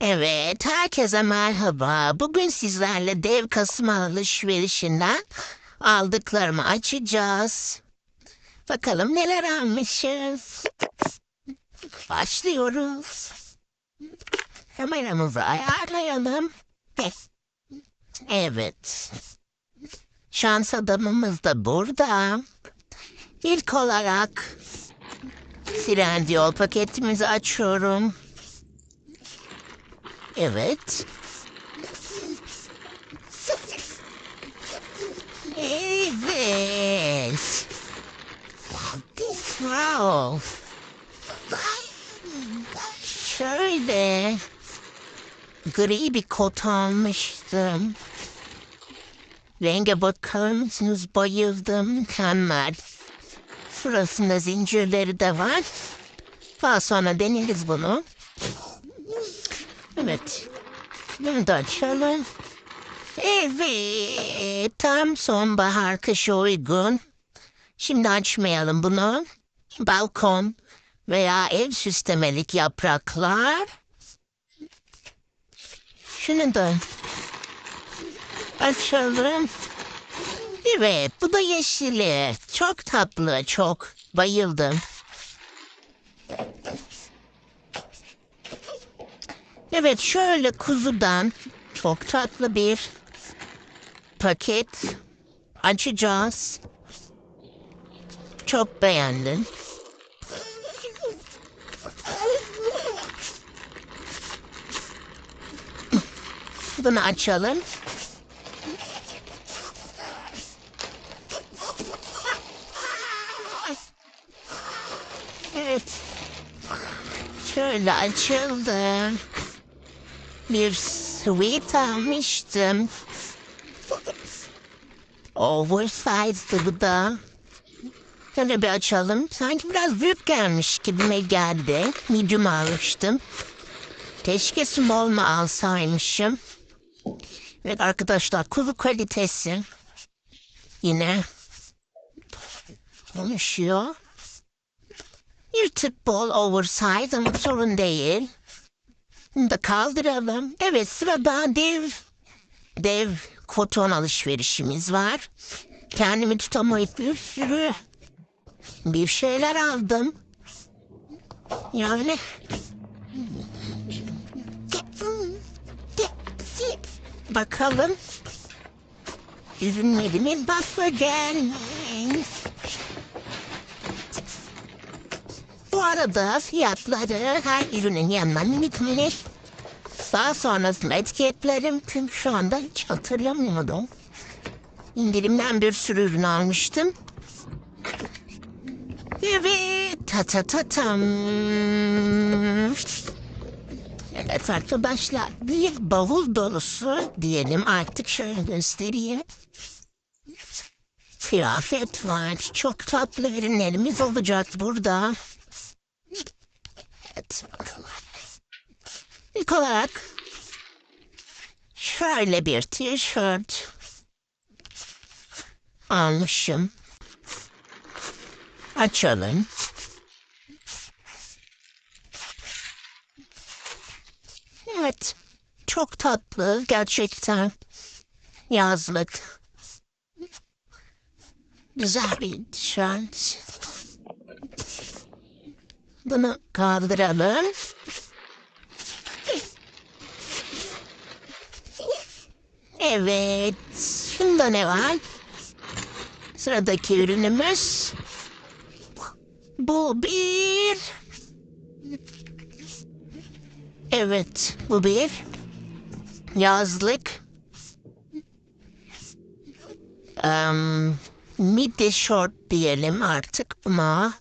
Evet, herkese merhaba. Bugün sizlerle dev Kasım alışverişinden aldıklarımı açacağız. Bakalım neler almışız. Başlıyoruz. Kameramızı ayarlayalım. Evet. Şans adamımız da burada. İlk olarak Trendyol paketimizi açıyorum. Evet. Evet. Wow. Şöyle. Gri bir kot almıştım. Renge bakar mısınız? Bayıldım. Mükemmel. Şurasında zincirleri de var. Daha sonra deneriz bunu. Evet. Bunu da açalım. Evet. Tam sonbahar kışa uygun. Şimdi açmayalım bunu. Balkon veya ev süslemelik yapraklar. Şunu da açalım. Evet, bu da yeşili. Çok tatlı, çok. Bayıldım. Evet, şöyle kuzudan çok tatlı bir paket açacağız. Çok beğendim. Bunu açalım. Evet. Şöyle açıldı. Bir sweet almıştım. Oversize'dı da. Şöyle bir açalım. Sanki biraz büyük gelmiş gibime geldi. Medium almıştım. Keşke small mu alsaymışım. Evet arkadaşlar kuzu kalitesi. Yine konuşuyor. Bir tık bol oversize ama sorun değil. Da kaldıralım. Evet sırada dev, dev koton alışverişimiz var. Kendimi tutamayıp bir sürü bir şeyler aldım. Yani bakalım ürünleri mi bakacağım. Bu arada fiyatları her ürünün yanına minikminik. Daha sonrasında etiketlerim çünkü şu anda hiç hatırlamıyordum. İndirimden bir sürü ürün almıştım. Evet, ta ta ta tam. Evet arkadaşlar, bir bavul dolusu diyelim artık şöyle göstereyim. Kıyafet var, çok tatlı ürünlerimiz olacak burada. Evet, şöyle bir tişört almışım. Açalım. Evet, çok tatlı gerçekten. Yazlık. Güzel bir tişört. Bunu kaldıralım. Evet. Şunda ne var? Sıradaki ürünümüz. Bu bir. Evet, bu bir. Yazlık. Um, midi short diyelim artık buna.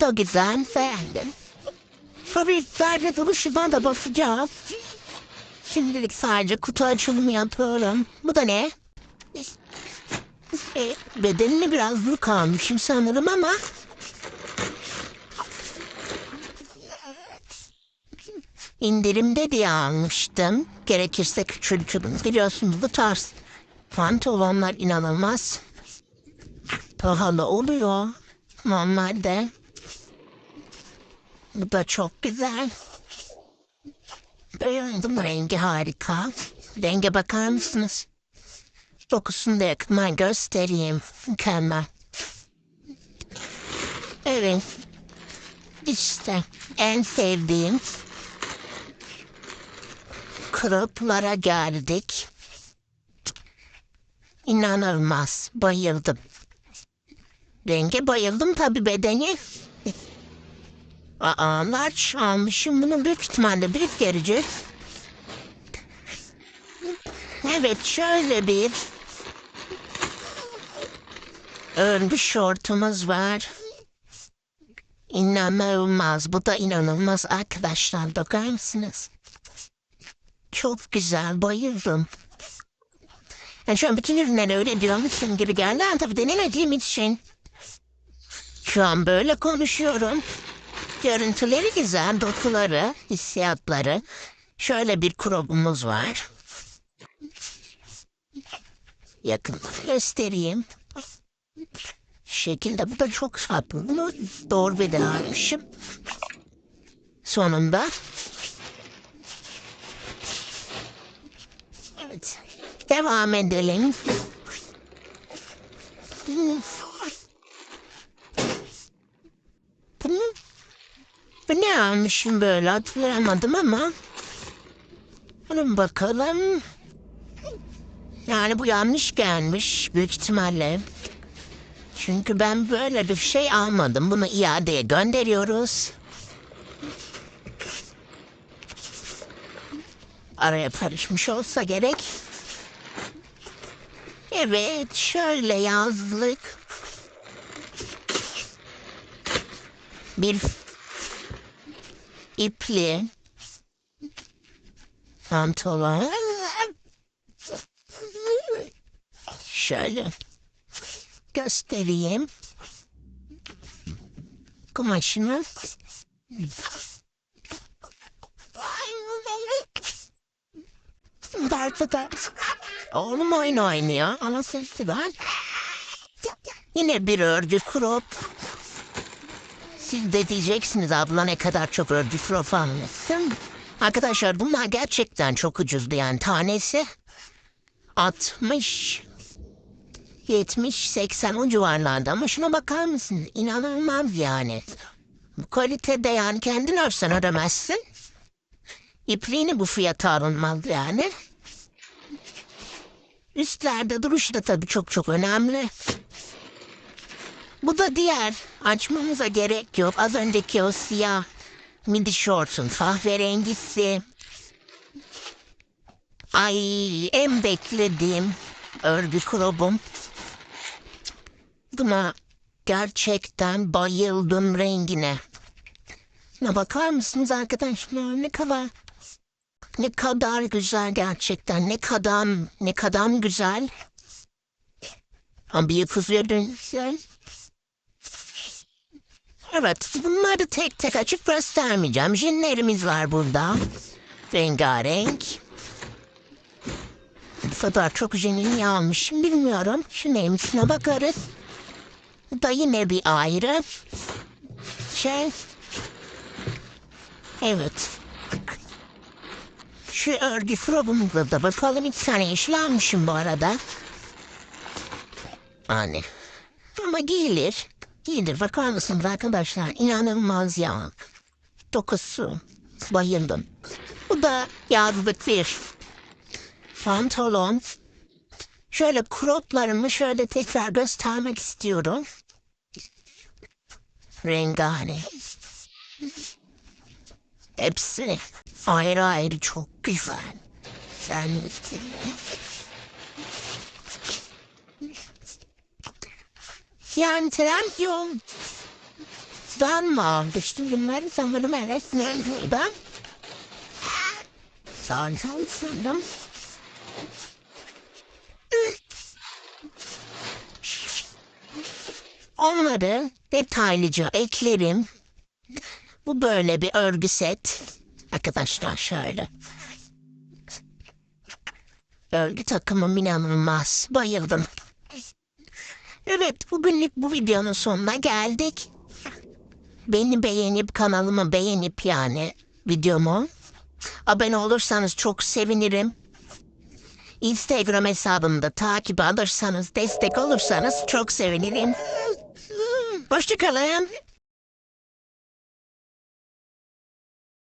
Da güzel, beğendim. Fabriklerde duruşundan da basacağız. Şimdilik sadece kutu açılımı yapıyorum. Bu da ne? E, bedenini biraz büyük almışım sanırım ama... İndirimde diye almıştım. Gerekirse küçültürüm. Biliyorsunuz bu tarz pantolonlar inanılmaz pahalı oluyor normalde. Bu da çok güzel. Beğendim rengi harika. Renge bakar mısınız? Dokusunu da yakından göstereyim. Mükemmel. Evet. İşte en sevdiğim kroplara geldik. İnanılmaz. Bayıldım. Renge bayıldım tabii bedeni. Aa, large almışım. Bunu büyük ihtimalle büyük gelecek. Evet şöyle bir örgü şortumuz var. İnanılmaz. Bu da inanılmaz arkadaşlar. Bakar mısınız? Çok güzel. Bayıldım. Yani şu an bütün ürünleri öyle diyormuşsun gibi geldi. Tabii denemediğim için. Şu an böyle konuşuyorum. Görüntüleri güzel, dokuları, hissiyatları. Şöyle bir krobumuz var. Yakın göstereyim. Şekilde bu da çok farklı. Bunu doğru beden almışım. Sonunda. Evet. Devam edelim. Bunu, bu ne almışım böyle hatırlamadım ama. Bunun bakalım. Yani bu yanlış gelmiş büyük ihtimalle. Çünkü ben böyle bir şey almadım. Bunu iadeye gönderiyoruz. Araya karışmış olsa gerek. Evet, şöyle yazlık. Bir ipli pantolon. Şöyle göstereyim. Kumaşını. Dartıda. Oğlum oyun oynuyor. Ama sesi var. Yine bir örgü crop. Siz de diyeceksiniz abla ne kadar çok örgü crop almışsın. Arkadaşlar bunlar gerçekten çok ucuzdu yani tanesi. 60 70-80 o civarlarda ama şuna bakar mısın? İnanılmaz yani. Bu kalitede yani kendin örsen ödemezsin. İpliğini bu fiyata alınmaz yani. Üstlerde duruş da tabii çok çok önemli. Bu da diğer. Açmamıza gerek yok. Az önceki o siyah midi şortun kahverengisi. Ay en beklediğim örgü krobum. Buna gerçekten bayıldım rengine. Ne bakar mısınız arkadaşlar ne kadar ne kadar güzel gerçekten ne kadar ne kadar güzel. Ama bir kuzuya dönüşsen. Evet bunları tek tek açıp göstermeyeceğim. Jinlerimiz var burada. Rengarenk. Bu kadar çok jinini almışım bilmiyorum. Şu neymişine bakarız. Bu da yine bir ayrı şey. Evet. Şu örgü frobumuzda da bakalım iki tane yeşil bu arada. Hani. Ama giyilir. Giyilir. Bakar mısınız arkadaşlar? İnanılmaz ya. Dokusu. Bayıldım. Bu da yazlık bir pantolon. Şöyle kroplarımı şöyle tekrar göstermek istiyorum. Rengarenk. Hepsi ayrı ayrı çok güzel. Sen Ben mi almıştım bunları sanırım evet. Ben Sağ sanırım. Onları detaylıca eklerim. Bu böyle bir örgü set. Arkadaşlar şöyle. Örgü takımım inanılmaz. Bayıldım. Evet bugünlük bu videonun sonuna geldik. Beni beğenip kanalımı beğenip yani videomu Abone olursanız çok sevinirim. Instagram hesabımda takip alırsanız, destek olursanız çok sevinirim. Hoşçakalın.